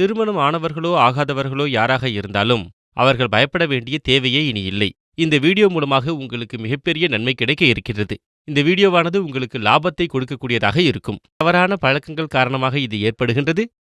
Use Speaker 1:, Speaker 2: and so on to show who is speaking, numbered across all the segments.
Speaker 1: திருமணம் ஆனவர்களோ ஆகாதவர்களோ யாராக இருந்தாலும் அவர்கள் பயப்பட வேண்டிய தேவையே இனி இல்லை. இந்த வீடியோ மூலமாக உங்களுக்கு மிகப்பெரிய நன்மை கிடைக்க இருக்கிறது. இந்த வீடியோவானது உங்களுக்கு லாபத்தை கொடுக்கக்கூடியதாக இருக்கும். தவறான பழக்கங்கள் காரணமாக இது ஏற்படுகின்றது.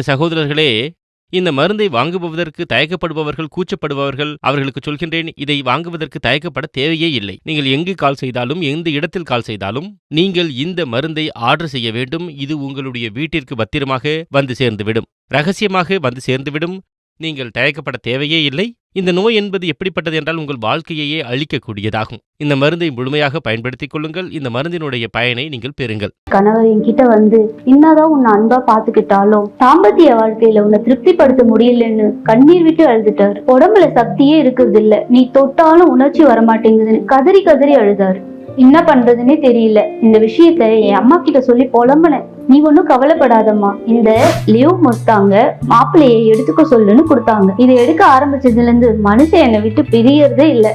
Speaker 1: சகோதரர்களே இந்த மருந்தை வாங்குபவதற்கு தயக்கப்படுபவர்கள் கூச்சப்படுபவர்கள் அவர்களுக்கு சொல்கின்றேன் இதை வாங்குவதற்கு தயக்கப்பட தேவையே இல்லை. நீங்கள் எங்கு கால் செய்தாலும் எந்த இடத்தில் கால் செய்தாலும் நீங்கள் இந்த மருந்தை ஆர்டர் செய்ய வேண்டும். இது உங்களுடைய வீட்டிற்கு பத்திரமாக வந்து சேர்ந்துவிடும். ரகசியமாக வந்து சேர்ந்துவிடும். நீங்கள் தயக்கப்பட தேவையே இல்லை. இந்த நோய் என்பது எப்படிப்பட்டது என்றால் உங்கள் வாழ்க்கையையே அழிக்கக்கூடியதாகும். இந்த மருந்தை முழுமையாக பயன்படுத்திக் கொள்ளுங்கள். இந்த மருந்தினுடைய பயனை நீங்கள் பெறுங்கள்.
Speaker 2: கணவர் என்கிட்ட வந்து என்னதான் உன்னை அன்பா பாத்துக்கிட்டாலும் தாம்பத்திய வாழ்க்கையில உன்னை திருப்திப்படுத்த முடியலன்னு கண்ணீர் விட்டு அழுதுட்டாரு. உடம்புல சக்தியே இருக்குது இல்ல நீ தொட்டாலும் உணர்ச்சி வரமாட்டேங்குதுன்னு கதறி கதறி அழுதாரு. என்ன பண்றதுன்னே தெரியல. இந்த விஷயத்த என் அம்மா கிட்ட சொல்லி புலம்புனேன். நீ ஒன்றும் கவலைப்படாதம்மா. இந்த லிவ் மொத்தாங்க மாப்பிள்ளையை எடுத்துக்க சொல்லுன்னு கொடுத்தாங்க. இதை எடுக்க ஆரம்பிச்சதுல இருந்து மனுஷன் என்னை விட்டு பிரியறதே இல்லை.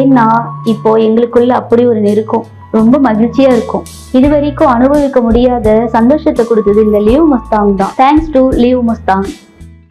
Speaker 2: ஏன்னா இப்போ எங்களுக்குள்ள அப்படி ஒரு நெருக்கம். ரொம்ப மகிழ்ச்சியா இருக்கும். இது வரைக்கும் அனுபவிக்க முடியாத சந்தோஷத்தை கொடுத்தது இந்த லீவ் மஸ்தாங் தான். Thanks to leave மஸ்தாங்